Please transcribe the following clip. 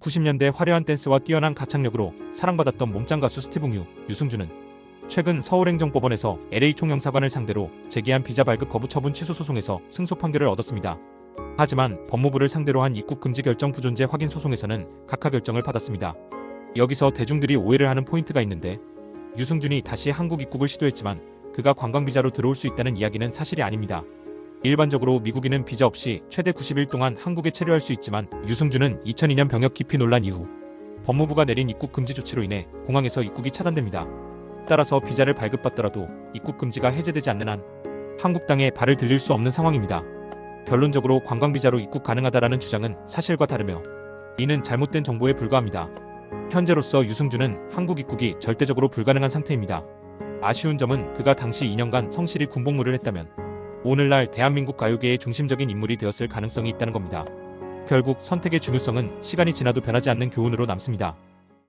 90년대 화려한 댄스와 뛰어난 가창력으로 사랑받았던 몸짱 가수 스티븐 유, 유승준은 최근 서울행정법원에서 LA 총영사관을 상대로 제기한 비자 발급 거부 처분 취소 소송에서 승소 판결을 얻었습니다. 하지만 법무부를 상대로 한 입국 금지 결정 부존재 확인 소송에서는 각하 결정을 받았습니다. 여기서 대중들이 오해를 하는 포인트가 있는데 유승준이 다시 한국 입국을 시도했지만 그가 관광 비자로 들어올 수 있다는 이야기는 사실이 아닙니다. 일반적으로 미국인은 비자 없이 최대 90일 동안 한국에 체류할 수 있지만 유승준은 2002년 병역 기피 논란 이후 법무부가 내린 입국 금지 조치로 인해 공항에서 입국이 차단됩니다. 따라서 비자를 발급받더라도 입국 금지가 해제되지 않는 한 한국 땅에 발을 들릴 수 없는 상황입니다. 결론적으로 관광 비자로 입국 가능하다라는 주장은 사실과 다르며 이는 잘못된 정보에 불과합니다. 현재로서 유승준은 한국 입국이 절대적으로 불가능한 상태입니다. 아쉬운 점은 그가 당시 2년간 성실히 군복무를 했다면 오늘날 대한민국 가요계의 중심적인 인물이 되었을 가능성이 있다는 겁니다. 결국 선택의 중요성은 시간이 지나도 변하지 않는 교훈으로 남습니다.